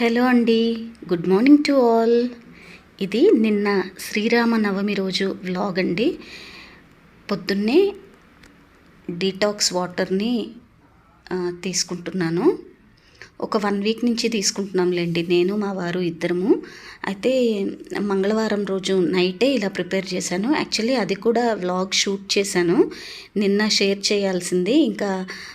Hello అండి. Good morning to all. ఇది నిన్న శ్రీరామ నవమి రోజు వ్లాగ్ అండి. పొద్దున్నే డీటాక్స్ వాటర్ని తీసుకుంటున్నాను. ఒక వన్ వీక్ నుంచి తీసుకుంటున్నాంలేండి. నేను మా వారు ఇద్దరము. అయితే మంగళవారం రోజు నైటే ఇలా ప్రిపేర్ చేశాను. యాక్చువల్లీ అది కూడా వ్లాగ్ షూట్ చేశాను. నిన్న షేర్ చేయాల్సింది. ఇంకా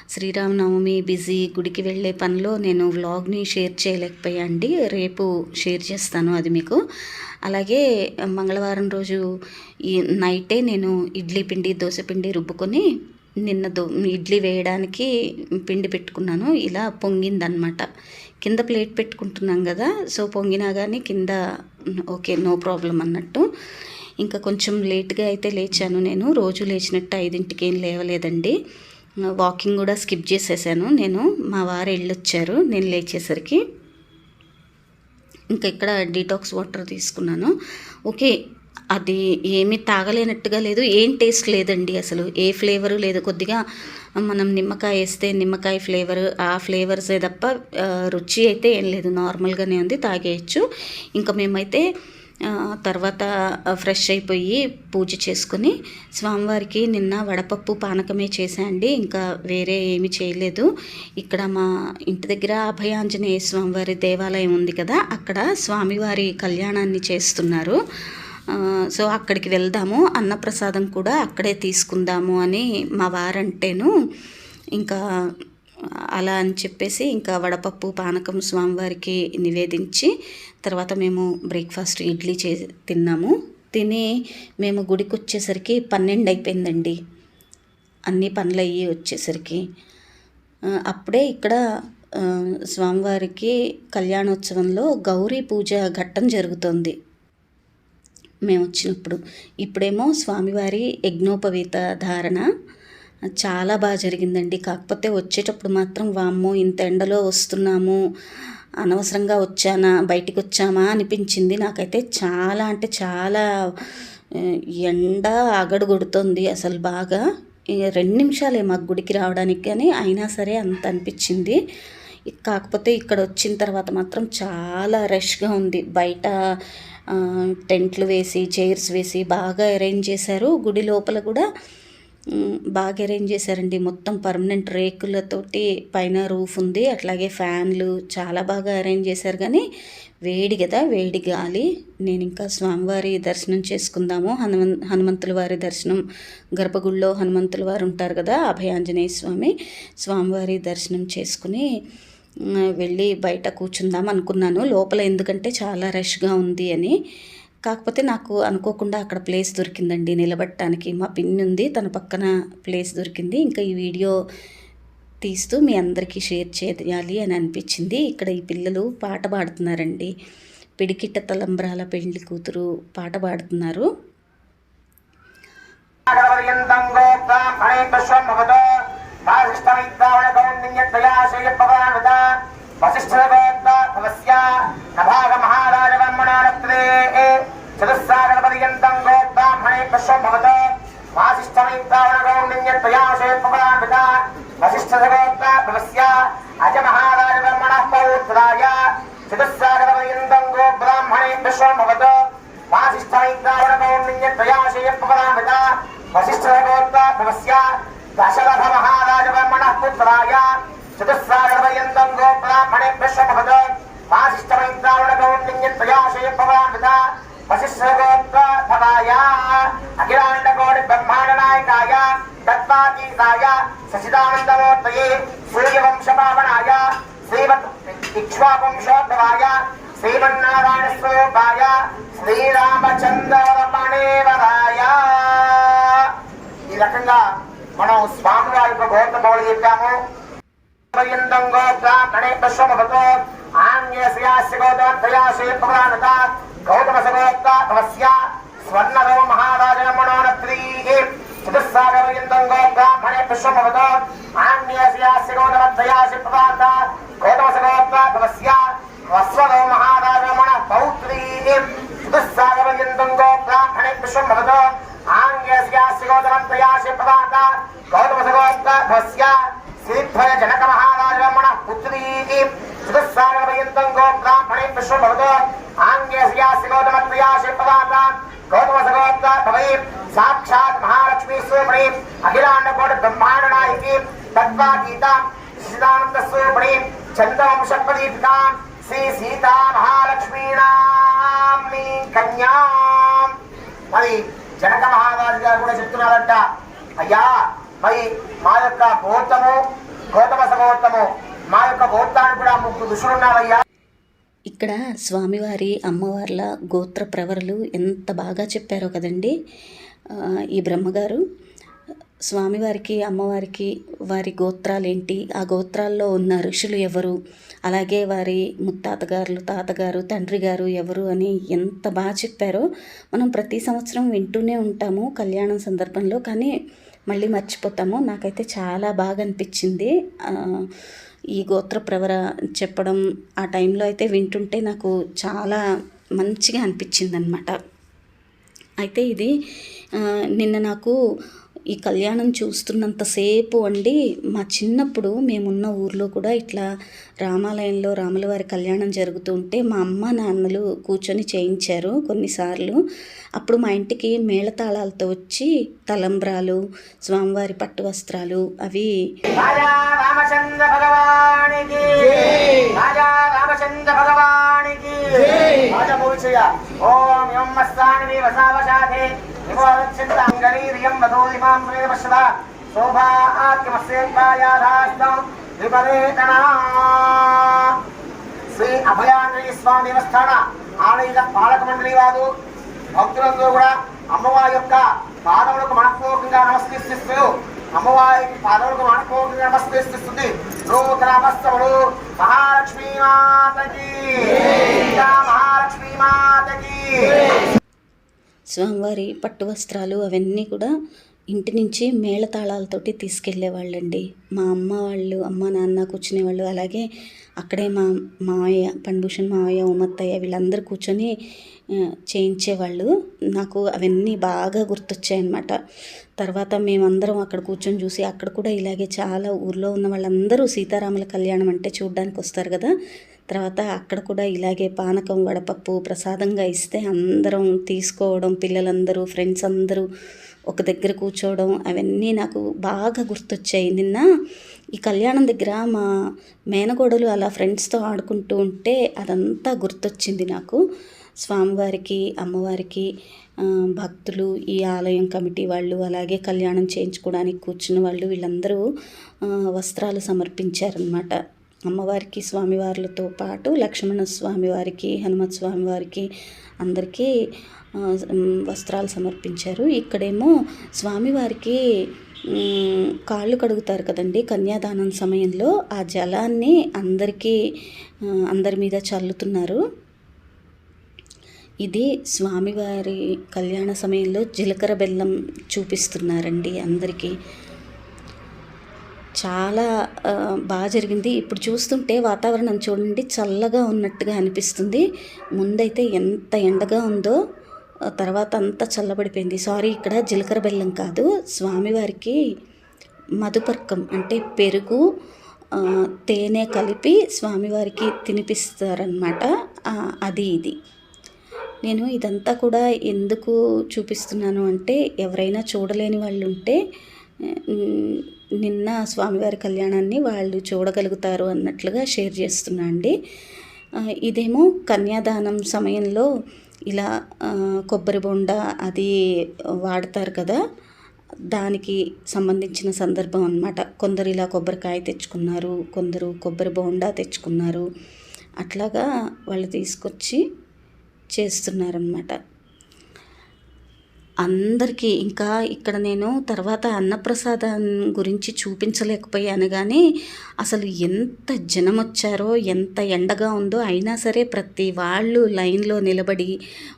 శ్రీరామనవమి బిజీ గుడికి వెళ్ళే పనిలో నేను వ్లాగ్ని షేర్ చేయలేకపోయా అండి. రేపు షేర్ చేస్తాను అది మీకు. అలాగే మంగళవారం రోజు ఈ నైటే నేను ఇడ్లీ పిండి దోశ పిండి రుబ్బుకొని నిన్న దో ఇడ్లీ వేయడానికి పిండి పెట్టుకున్నాను. ఇలా పొంగిందనమాట కింద ప్లేట్ పెట్టుకుంటున్నాం కదా సో పొంగినా కానీ కింద ఓకే నో ప్రాబ్లం అన్నట్టు. ఇంకా కొంచెం లేట్గా అయితే లేచాను నేను. రోజు లేచినట్టు ఐదింటికి ఏం లేవలేదండి వాకింగ్ కూడా స్కిప్ చేసేసాను నేను. మా వారు వెళ్ళొచ్చారు నేను లేచేసరికి. ఇంకా ఇక్కడ డీటాక్స్ వాటర్ తీసుకున్నాను. ఓకే అది ఏమీ తాగలేనట్టుగా లేదు ఏం టేస్ట్ లేదండి అసలు ఏ ఫ్లేవరు లేదు. కొద్దిగా మనం నిమ్మకాయ వేస్తే నిమ్మకాయ ఫ్లేవర్ ఆ ఫ్లేవర్సే తప్ప రుచి అయితే ఏం లేదు. నార్మల్గానే ఉంది తాగేయచ్చు. ఇంకా మేమైతే తర్వాత ఫ్రెష్ అయిపోయి పూజ చేసుకుని స్వామివారికి నిన్న వడపప్పు పానకమే చేశాండి ఇంకా వేరే ఏమి చేయలేదు. ఇక్కడ మా ఇంటి దగ్గర అభయాంజనేయ స్వామివారి దేవాలయం ఉంది కదా అక్కడ స్వామివారి కళ్యాణాన్ని చేస్తున్నారు. సో అక్కడికి వెళ్దాము అన్నప్రసాదం కూడా అక్కడే తీసుకుందాము అని మా వారంటేను ఇంకా అలా అని చెప్పేసి ఇంకా వడపప్పు పానకం స్వామివారికి నివేదించి తర్వాత మేము బ్రేక్ఫాస్ట్ ఇడ్లీ చే తిన్నాము. తిని మేము గుడికి వచ్చేసరికి పన్నెండు అయిపోయిందండి. అన్ని పనులు అయ్యి వచ్చేసరికి అప్పుడే ఇక్కడ స్వామివారికి కళ్యాణోత్సవంలో గౌరీ పూజ ఘట్టం జరుగుతోంది. మేము వచ్చినప్పుడు ఇప్పుడేమో స్వామివారి యజ్ఞోపవీత ధారణ చాలా బాగా జరిగిందండి. కాకపోతే వచ్చేటప్పుడు మాత్రం వామ్మో ఇంత ఎండలో వస్తున్నాము అనవసరంగా వచ్చానా బయటికి వచ్చామా అనిపించింది. నాకైతే చాలా అంటే చాలా ఎండ అగడు కొడుతుంది అసలు బాగా. రెండు నిమిషాలే మాకు గుడికి రావడానికి కానీ అయినా సరే అంత అనిపించింది. కాకపోతే ఇక్కడ వచ్చిన తర్వాత మాత్రం చాలా రష్గా ఉంది. బయట టెంట్లు వేసి చైర్స్ వేసి బాగా అరేంజ్ చేశారు. గుడి లోపల కూడా బాగా అరేంజ్ చేశారండి. మొత్తం పర్మనెంట్ రేకులతోటి పైన రూఫ్ ఉంది. అట్లాగే ఫ్యాన్లు చాలా బాగా అరేంజ్ చేశారు. కానీ వేడి కదా వేడి గాలి. నేను ఇంకా స్వామివారి దర్శనం చేసుకుందాము. హనుమన్ హనుమంతుల వారి దర్శనం. గర్భగుడిలో హనుమంతుల వారు ఉంటారు కదా అభయాంజనేయ స్వామి. స్వామివారి దర్శనం చేసుకుని వెళ్ళి బయట కూర్చుందాం అనుకున్నాను. లోపల ఎందుకంటే చాలా రష్గా ఉంది అని. కాకపోతే నాకు అనుకోకుండా అక్కడ ప్లేస్ దొరికిందండి నిలబడటానికి. మా పిన్ని ఉంది తన పక్కన ప్లేస్ దొరికింది. ఇంకా ఈ వీడియో తీస్తూ మీ అందరికీ షేర్ చేయాలి అని అనిపించింది. ఇక్కడ ఈ పిల్లలు పాట పాడుతున్నారండి. పిడికిట్ట తలంబ్రాల పెళ్ళి కూతురు పాట పాడుతున్నారు. నాగరపర్యంతం గోబ్రాహ్మణే విశ్వం చతుస్సాగరపర్యంతం గోబ్రాహ్మణే విశ్వం భవతో వాసిష్టమిద్దావళగౌండిన్యత్రయాశయపవానుత వసిష్ఠగోత్రభవస్య అజమహారాజవర్మణः పౌత్రాయ చతుస్సాగరపర్యంతం గోబ్రాహ్మణే విశ్వం భవతో వాసిష్ఠైద్రావణగౌండిన్యత్రయాశయపవరామిత వసిష్ఠగోత్రభవస్య దశరథ మహారాజవర్మణः పుత్రాయ చతుస్సాగరపర్యంతం గోబ్రాహ్మణే విశ్వభవత వాసిష్ఠమైద్రావణగౌండిన్యత్రయాశయపవరామిత వసిష్ఠగోత్రభవాయ అఖిలాండకోటి బ్రహ్మాండ నాయకాయ దత్తాతీతాయ సచిదానందమూర్తయే సూర్యవంశపావనాయ శ్రీమత్ ఇక్ష్వాపుంశోద్భవాయ శ్రీమన్నారాయణ స్వరూపాయ శ్రీరామచంద్రమణేవరాయ ఈ రకంగా మనం స్వామివారి గోత్ర బోలు చెప్పాము. పర్యంతం గోత్రాణే పశ్వమభతో ఆంగ్యస్యాస్య గోత్రత్రయాశే పవరానత గౌతమ సగోత్ర స్వర్ణరవ మహారాజమణోనత్రీ చతుస్సాగర్యంతం గోత్రాణే పశ్వమభతో ఆంగ్యస్యాస్య గౌతమత్రయాశే పవరానత గౌతమ సగోత్ర భవస్య వస్వరవ పౌత్రీ చతుస్సాగర్యంతం గోత్రాణే श्रीगौतम प्रयासे पदाता गौतम सगौतमस्य सिद्धय जनक महाराज ब्रह्मण पुत्री चतुस्सार पर्यन्तं गो ब्राह्मणे विश्व भवतो आंगे श्रीगौतम प्रयासे पदाता गौतम सगौतम भवै साक्षात् महालक्ष्मी सुमणि अखिलांड कोट ब्रह्मांड नायिकी तत्वातीता सिद्धानंद सुमणि चंद्रवंश प्रदीपिका श्री सीता महालक्ष्मीणां कन्यां हरि జనక మహారాజు గారు కూడా చెప్తున్నారంట అయ్యా మరి మా యొక్క గోత్రము గౌతమ సగోత్రము మా యొక్క గోత్రానికి కూడా ముగ్గురు ఋషులు ఇక్కడ స్వామివారి అమ్మవార్ల గోత్ర ప్రవరలు ఎంత బాగా చెప్పారో కదండి. ఈ బ్రహ్మగారు స్వామివారికి అమ్మవారికి వారి గోత్రాలు ఏంటి ఆ గోత్రాల్లో ఉన్న ఋషులు ఎవరు? అలాగే వారి ముత్తాతగారులు తాతగారు తండ్రి గారు ఎవరు అని ఎంత బాగా చెప్పారో మనం ప్రతి సంవత్సరం వింటూనే ఉంటాము కళ్యాణం సందర్భంలో. కానీ మళ్ళీ మర్చిపోతాము. నాకైతే చాలా బాగా అనిపించింది. ఈ గోత్ర ప్రవర చెప్పడం ఆ టైంలో అయితే వింటుంటే నాకు చాలా మంచిగా అనిపించింది అనమాట అయితే ఇది నిన్న నాకు ఈ కళ్యాణం చూస్తున్నంతసేపు అండి మా చిన్నప్పుడు మేమున్న ఊర్లో కూడా ఇట్లా రామాలయంలో రాములవారి కళ్యాణం జరుగుతుంటే మా అమ్మ నాన్నలు కూర్చొని చేయించారు కొన్నిసార్లు. అప్పుడు మా ఇంటికి మేళతాళాలతో వచ్చి తలంబ్రాలు స్వామివారి పట్టు వస్త్రాలు అవి రాజా రామచంద్ర భగవానికి రాజా రామచంద్ర భగవానికి. రాజా పూజయ ఓం యం మస్తాని వసావశాతే నిమోచింతాంగరీరియం వదోదిమాం ప్రేమశద శ్రీ అభయాంజలి స్వామి దేవస్థాన ఆలయ పాలక మండలి వారు భక్తులందరూ కూడా అమ్మవారి యొక్క పాదములకు మనపూర్వకంగా నమస్కరిస్తూ అమ్మవారి పాదములకు మనపూర్వకంగా నమస్కరిస్తుంది నూతన వస్త్రములు మహాలక్ష్మీ మాతకి మహాలక్ష్మీ మాతకి స్వామివారి పట్టు వస్త్రాలు అవన్నీ కూడా ఇంటి నుంచి మేళతాళాలతోటి తీసుకెళ్ళేవాళ్ళండి. మా అమ్మ వాళ్ళు అమ్మ నాన్న కూర్చునేవాళ్ళు. అలాగే అక్కడే మా మావయ్య పండుభూషణ్ మావయ్య ఉమత్తయ్య వీళ్ళందరూ కూర్చొని చేయించేవాళ్ళు. నాకు అవన్నీ బాగా గుర్తొచ్చాయన్నమాట. తర్వాత మేమందరం అక్కడ కూర్చొని చూసి అక్కడ కూడా ఇలాగే చాలా ఊర్లో ఉన్న వాళ్ళందరూ సీతారాముల కళ్యాణం అంటే చూడడానికి వస్తారు కదా. తర్వాత అక్కడ కూడా ఇలాగే పానకం వడపప్పు ప్రసాదంగా ఇస్తే అందరం తీసుకోవడం పిల్లలందరూ ఫ్రెండ్స్ అందరూ ఒక దగ్గర కూర్చోవడం అవన్నీ నాకు బాగా గుర్తొచ్చాయి. నిన్న ఈ కళ్యాణం దగ్గర మా మేనగోడలు అలా ఫ్రెండ్స్తో ఆడుకుంటూ ఉంటే అదంతా గుర్తొచ్చింది నాకు. స్వామివారికి అమ్మవారికి భక్తులు ఈ ఆలయం కమిటీ వాళ్ళు అలాగే కళ్యాణం చేయించుకోవడానికి కూర్చున్న వాళ్ళు వీళ్ళందరూ వస్త్రాలు సమర్పించారనమాట అమ్మవారికి స్వామివార్లతో పాటు లక్ష్మణ స్వామివారికి హనుమత్ స్వామివారికి అందరికీ వస్త్రాలు సమర్పించారు. ఇక్కడేమో స్వామివారికి కాళ్ళు కడుగుతారు కదండి. కన్యాదానం సమయంలో ఆ జలాన్ని అందరికీ అందరి మీద చల్లుతున్నారు. ఇది స్వామివారి కళ్యాణ సమయంలో జీలకర్ర బెల్లం చూపిస్తున్నారండి అందరికీ. చాలా బాగా జరిగింది. ఇప్పుడు చూస్తుంటే వాతావరణం చూడండి చల్లగా ఉన్నట్టుగా అనిపిస్తుంది. ముందైతే ఎంత ఎండగా ఉందో తర్వాత అంతా చల్లబడిపోయింది. సారీ ఇక్కడ జీలకర్ర బెల్లం కాదు. స్వామివారికి మధుపర్కం అంటే పెరుగు తేనె కలిపి స్వామివారికి తినిపిస్తారనమాట అది ఇది. నేను ఇదంతా కూడా ఎందుకు చూపిస్తున్నాను అంటే ఎవరైనా చూడలేని వాళ్ళు ఉంటే నిన్న స్వామివారి కళ్యాణాన్ని వాళ్ళు చూడగలుగుతారు అన్నట్లుగా షేర్ చేస్తున్నా అండి. ఇదేమో కన్యాదానం సమయంలో ఇలా కొబ్బరి బొండ అది వాడతారు కదా దానికి సంబంధించిన సందర్భం అన్నమాట. కొందరు ఇలా కొబ్బరికాయ తెచ్చుకున్నారు కొందరు కొబ్బరి బోండా తెచ్చుకున్నారు అట్లాగా వాళ్ళు తీసుకొచ్చి చేస్తున్నారనమాట అందరికీ ఇంకా ఇక్కడ నేను తర్వాత అన్నప్రసాదం గురించి చూపించలేకపోయాను కానీ అసలు ఎంత జనం వచ్చారో ఎంత ఎండగా ఉందో అయినా సరే ప్రతి వాళ్ళు లైన్లో నిలబడి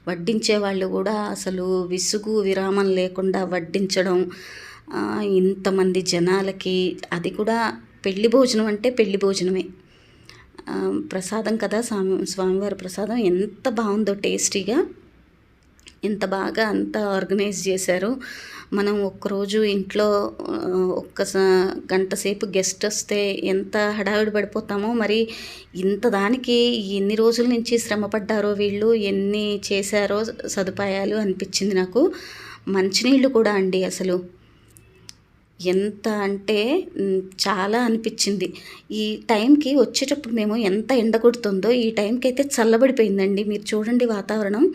వడ్డించే వాళ్ళు కూడా అసలు విసుగు విరామం లేకుండా వడ్డించడం ఇంతమంది జనాలకి అది కూడా పెళ్ళి భోజనం అంటే పెళ్ళి భోజనమే. ప్రసాదం కదా స్వామి స్వామివారి ప్రసాదం ఎంత బాగుందో టేస్టీగా. ఇంత బాగా అంతా ఆర్గనైజ్ చేశారు. మనం ఒక్కరోజు ఇంట్లో ఒక్క గంట సేపు గెస్ట్ వస్తే ఎంత హడావిడి పడిపోతామో మరి ఇంత దానికి ఎన్ని రోజుల నుంచి శ్రమపడ్డారో వీళ్ళు ఎన్ని చేశారో సదుపాయాలు అనిపించింది నాకు. మంచినీళ్ళు కూడా అండి అసలు. ఎంత అంటే చాలా అనిపించింది. ఈ టైంకి వచ్చేటప్పుడు మేము ఎంత ఎండ కొడుతుందో ఈ టైంకి అయితే చల్లబడిపోయిందండి. మీరు చూడండి వాతావరణం.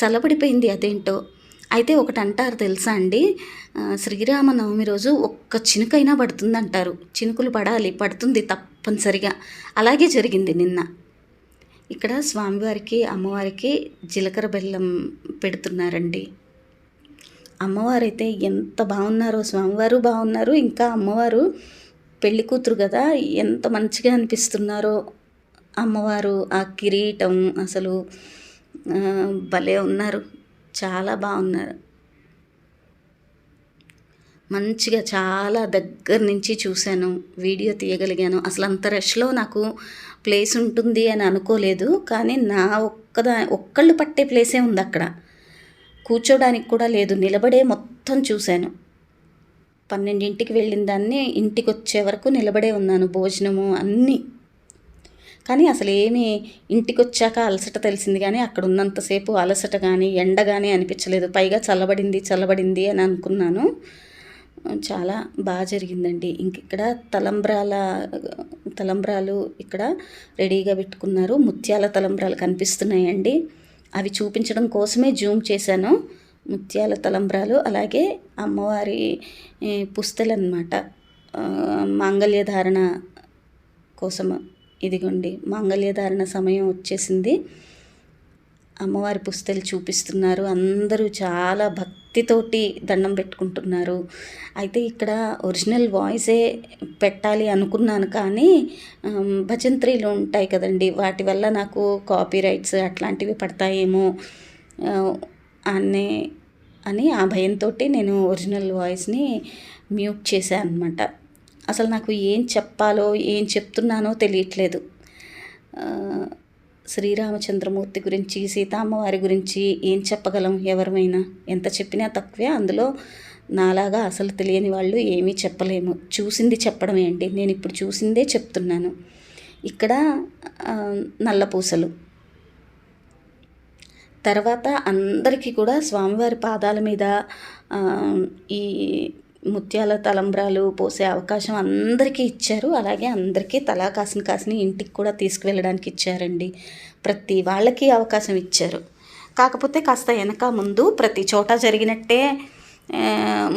చల్లబడిపోయింది అదేంటో. అయితే ఒకటి అంటారు తెలుసా అండి? శ్రీరామనవమి రోజు ఒక్క చినుకైనా పడుతుంది అంటారు చినుకులు పడాలి పడుతుంది తప్పనిసరిగా. అలాగే జరిగింది నిన్న. ఇక్కడ స్వామివారికి అమ్మవారికి జీలకర్ర బెల్లం పెడుతున్నారండి. అమ్మవారైతే ఎంత బాగున్నారో స్వామివారు బాగున్నారు ఇంకా అమ్మవారు పెళ్ళి కూతురు కదా ఎంత మంచిగా అనిపిస్తున్నారో అమ్మవారు ఆ కిరీటం అసలు భలే ఉన్నారు చాలా బాగున్నారు. మంచిగా చాలా దగ్గర నుంచి చూశాను వీడియో తీయగలిగాను. అసలు అంత రష్లో నాకు ప్లేస్ ఉంటుంది అని అనుకోలేదు కానీ నా ఒక్కదా ఒక్కళ్ళు పట్టే ప్లేసే ఉంది అక్కడ. కూర్చోడానికి కూడా లేదు. నిలబడే మొత్తం చూశాను. పన్నెండింటికి వెళ్ళిన దాన్ని ఇంటికి వచ్చే వరకు నిలబడే ఉన్నాను. భోజనము అన్నీ. కానీ అసలు ఏమీ ఇంటికి వచ్చాక అలసట తెలిసింది కానీ అక్కడ ఉన్నంతసేపు అలసట కానీ ఎండ కానీ అనిపించలేదు. పైగా చల్లబడింది చల్లబడింది అని అనుకున్నాను. చాలా బాగా జరిగిందండి. ఇంక ఇక్కడ తలంబ్రాల తలంబ్రాలు ఇక్కడ రెడీగా పెట్టుకున్నారు. ముత్యాల తలంబ్రాలు కనిపిస్తున్నాయండి. అవి చూపించడం కోసమే జూమ్ చేశాను. ముత్యాల తలంబ్రాలు అలాగే అమ్మవారి పుస్తలు అనమాట మాంగళ్యధారణ కోసం ఇదిగోండి మాంగళ్యధారణ సమయం వచ్చేసింది. అమ్మవారి పుస్తలు చూపిస్తున్నారు. అందరూ చాలా భక్తితోటి దండం పెట్టుకుంటున్నారు. అయితే ఇక్కడ ఒరిజినల్ వాయిసే పెట్టాలి అనుకున్నాను కానీ భజంత్రీలు ఉంటాయి కదండి. వాటి వల్ల నాకు కాపీ రైట్స్ అట్లాంటివి పడతాయేమో అనే అని ఆ భయంతో నేను ఒరిజినల్ వాయిస్ని మ్యూట్ చేశాను అనమాట అసలు నాకు ఏం చెప్పాలో ఏం చెప్తున్నానో తెలియట్లేదు. శ్రీరామచంద్రమూర్తి గురించి సీతమ్మవారి గురించి ఏం చెప్పగలం ఎవరమైనా? ఎంత చెప్పినా తక్కువే. అందులో నాలాగా అసలు తెలియని వాళ్ళు ఏమీ చెప్పలేము. చూసింది చెప్పడమే అండి. నేను ఇప్పుడు చూసిందే చెప్తున్నాను. ఇక్కడ నల్లపూసలు. తర్వాత అందరికీ కూడా స్వామివారి పాదాల మీద ఈ ముత్యాల తలంబ్రాలు పోసే అవకాశం అందరికీ ఇచ్చారు. అలాగే అందరికీ తలా కాసిన కాసిన ఇంటికి కూడా తీసుకువెళ్ళడానికి ఇచ్చారండి. ప్రతి వాళ్ళకి అవకాశం ఇచ్చారు. కాకపోతే కాస్త వెనక ముందు ప్రతి చోట జరిగినట్టే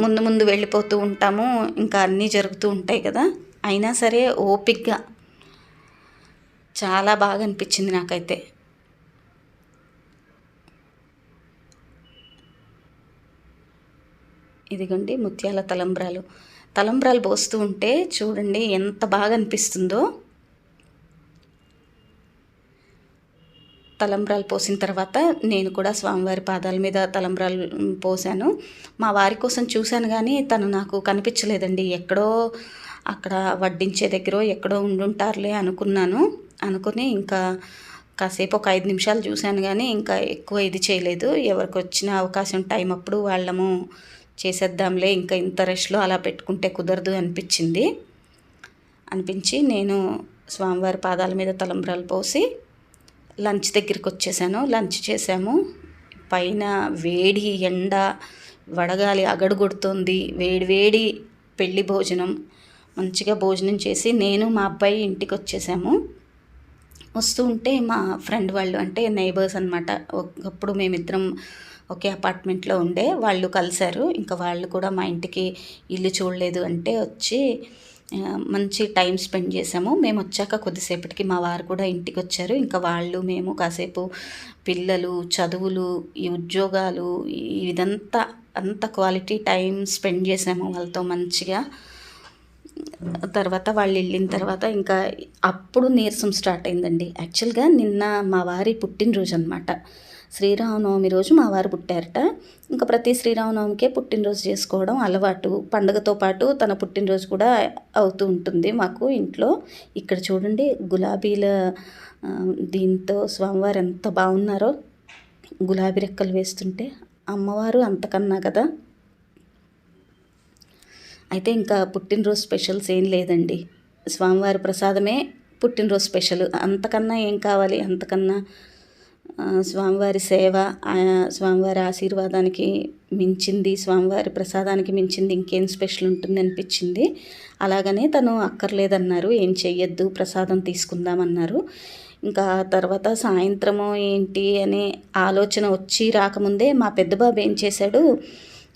ముందు ముందు వెళ్ళిపోతూ ఉంటాము. ఇంకా అన్నీ జరుగుతూ ఉంటాయి కదా. అయినా సరే ఓపిక్గా చాలా బాగా అనిపించింది నాకైతే. ఇదిగోండి ముత్యాల తలంబ్రాలు. తలంబ్రాలు పోస్తూ ఉంటే చూడండి ఎంత బాగా అనిపిస్తుందో. తలంబ్రాలు పోసిన తర్వాత నేను కూడా స్వామివారి పాదాల మీద తలంబ్రాలు పోసాను మా వారి కోసం చూశాను కానీ తను నాకు కనిపించలేదండి. ఎక్కడో అక్కడ వడ్డించే దగ్గర ఎక్కడో ఉండుంటారులే అనుకున్నాను. అనుకుని ఇంకా కాసేపు ఒక ఐదు నిమిషాలు చూశాను కానీ ఇంకా ఎక్కువ ఇది చేయలేదు. ఎవరికి వచ్చిన అవకాశం టైం అప్పుడు వాళ్ళము చేసేద్దాంలే ఇంకా ఇంత రష్లో అలా పెట్టుకుంటే కుదరదు అనిపించింది. అనిపించి నేను స్వామివారి పాదాల మీద తలంబ్రాలు పోసి లంచ్ దగ్గరికి వచ్చేసాను. లంచ్ చేసాము. పైన వేడి ఎండ వడగాలి అగడుగొడుతుంది. వేడి వేడి పెళ్ళి భోజనం మంచిగా భోజనం చేసి నేను మా అబ్బాయి ఇంటికి వచ్చేసాము. వస్తూ ఉంటే మా ఫ్రెండ్ వాళ్ళు అంటే నైబర్స్ అనమాట ఒకప్పుడు మేమిద్దరం ఒకే అపార్ట్మెంట్లో ఉండే వాళ్ళు కలిశారు. ఇంకా వాళ్ళు కూడా మా ఇంటికి ఇల్లు చూడలేదు అంటే వచ్చి మంచి టైం స్పెండ్ చేసాము మేము వచ్చాక కొద్దిసేపటికి మా వారు కూడా ఇంటికి వచ్చారు. ఇంకా వాళ్ళు మేము కాసేపు పిల్లలు చదువులు ఈ ఉద్యోగాలు ఇదంతా అంత క్వాలిటీ టైం స్పెండ్ చేసాము వాళ్ళతో మంచిగా. తర్వాత వాళ్ళు వెళ్ళిన తర్వాత ఇంకా అప్పుడు నీరసం స్టార్ట్ అయిందండి. యాక్చువల్గా నిన్న మా వారి పుట్టినరోజు అనమాట శ్రీరామనవమి రోజు మా వారు పుట్టారట. ఇంకా ప్రతి శ్రీరామనవమికే పుట్టినరోజు చేసుకోవడం అలవాటు. పండగతో పాటు తన పుట్టినరోజు కూడా అవుతూ ఉంటుంది మాకు ఇంట్లో. ఇక్కడ చూడండి గులాబీల దీంతో స్వామివారు ఎంత బాగున్నారో. గులాబీ రెక్కలు వేస్తుంటే అమ్మవారు అంతకన్నా కదా. అయితే ఇంకా పుట్టినరోజు స్పెషల్స్ ఏం లేదండి. స్వామివారి ప్రసాదమే పుట్టినరోజు స్పెషల్. అంతకన్నా ఏం కావాలి? అంతకన్నా స్వామివారి సేవ స్వామివారి ఆశీర్వాదానికి మించింది స్వామివారి ప్రసాదానికి మించింది ఇంకేం స్పెషల్ ఉంటుంది అనిపించింది. అలాగనే తను అక్కర్లేదన్నారు ఏం చెయ్యొద్దు ప్రసాదం తీసుకుందామన్నారు. ఇంకా తర్వాత సాయంత్రము ఏంటి అనే ఆలోచన వచ్చి రాకముందే మా పెద్ద బాబు ఏం చేశాడు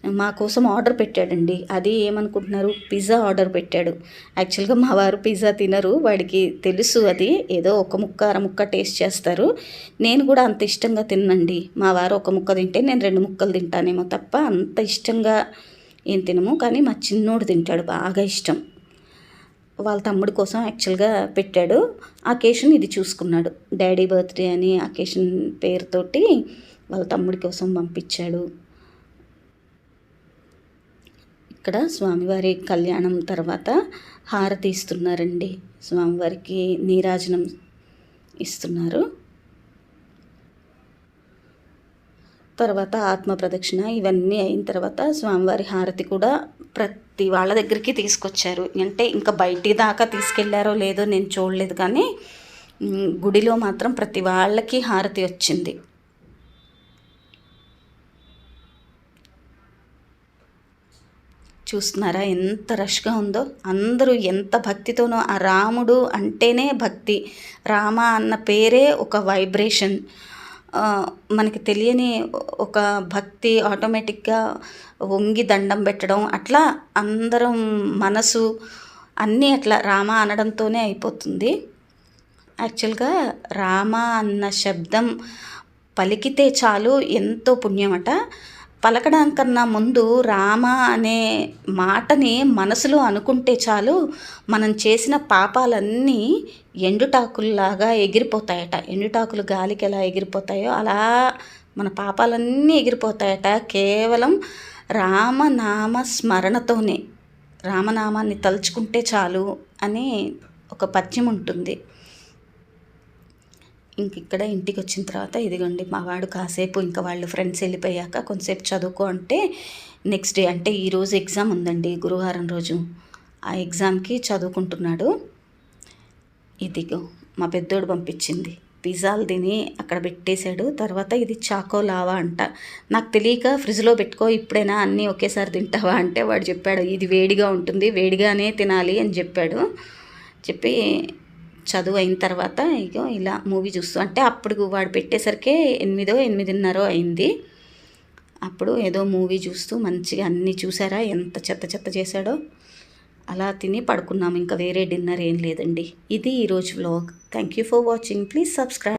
మా కోసం ఆర్డర్ పెట్టాడండి. అది ఏమనుకుంటున్నారు? పిజ్జా ఆర్డర్ పెట్టాడు. యాక్చువల్గా మా వారు పిజ్జా తినరు. వాడికి తెలుసు అది. ఏదో ఒక ముక్క అర ముక్క టేస్ట్ చేస్తారు. నేను కూడా అంత ఇష్టంగా తిన్నండి. మా వారు ఒక ముక్క తింటే నేను రెండు ముక్కలు తింటానేమో తప్ప అంత ఇష్టంగా ఏం తినము. కానీ మా చిన్నోడు తింటాడు. బాగా ఇష్టం. వాళ్ళ తమ్ముడి కోసం యాక్చువల్గా పెట్టాడు. అకేషన్ ఇది చూసుకున్నాడు. డాడీ బర్త్డే అని అకేషన్ పేరుతోటి వాళ్ళ తమ్ముడి కోసం పంపించాడు. ఇక్కడ స్వామివారి కళ్యాణం తర్వాత హారతి ఇస్తున్నారండి. స్వామివారికి నీరాజనం ఇస్తున్నారు. తర్వాత ఆత్మ ప్రదక్షిణ ఇవన్నీ అయిన తర్వాత స్వామివారి హారతి కూడా ప్రతి వాళ్ళ దగ్గరికి తీసుకొచ్చారు. అంటే ఇంకా బయటి దాకా తీసుకెళ్ళారో లేదో నేను చూడలేదు కానీ గుడిలో మాత్రం ప్రతి వాళ్ళకి హారతి వచ్చింది. చూస్తున్నారా? ఎంత రష్గా ఉందో. అందరూ ఎంత భక్తితోనో ఆ రాముడు అంటేనే భక్తి. రామ అన్న పేరే ఒక వైబ్రేషన్. మనకి తెలియని ఒక భక్తి ఆటోమేటిక్గా వంగి దండం పెట్టడం అట్లా అందరం మనసు అన్నీ అట్లా రామ అనడంతోనే అయిపోతుంది. యాక్చువల్గా రామ అన్న శబ్దం పలికితే చాలు ఎంతో పుణ్యమట. పలకడం కన్నా ముందు రామ అనే మాటని మనసులో అనుకుంటే చాలు మనం చేసిన పాపాలన్నీ ఎండుటాకుల్లాగా ఎగిరిపోతాయట. ఎండుటాకులు గాలికి ఎలా ఎగిరిపోతాయో అలా మన పాపాలన్నీ ఎగిరిపోతాయట. కేవలం రామనామ స్మరణతోనే రామనామాన్ని తలుచుకుంటే చాలు అని ఒక పద్యం ఉంటుంది. ఇంక ఇక్కడ ఇంటికి వచ్చిన తర్వాత ఇదిగోండి మా వాడు కాసేపు ఇంకా వాళ్ళు ఫ్రెండ్స్ వెళ్ళిపోయాక కొంతసేపు చదువుకో అంటే నెక్స్ట్ డే అంటే ఈరోజు ఎగ్జామ్ ఉందండి గురువారం రోజు. ఆ ఎగ్జామ్కి చదువుకుంటున్నాడు. ఇదిగో మా పెద్దోడు పంపించింది. పిజ్జాలు తిని అక్కడ పెట్టేశాడు. తర్వాత ఇది చాకో లావా అంట. నాకు తెలియక ఫ్రిడ్జ్లో పెట్టుకో ఇప్పుడైనా అన్నీ ఒకేసారి తింటావా అంటే వాడు చెప్పాడు. ఇది వేడిగా ఉంటుంది వేడిగానే తినాలి అని చెప్పాడు. చెప్పి చదువు అయిన తర్వాత ఇగో ఇలా మూవీ చూస్తూ అంటే అప్పుడు వాడు పెట్టేసరికి ఎనిమిదో ఎనిమిదిన్నరో అయింది. అప్పుడు ఏదో మూవీ చూస్తూ మంచిగా అన్నీ చూసారా ఎంత చెత్త చెత్త చేశాడో. అలా తిని పడుకున్నాము ఇంకా వేరే డిన్నర్ ఏం లేదండి. ఇది ఈరోజు vlog. Thank you for watching please subscribe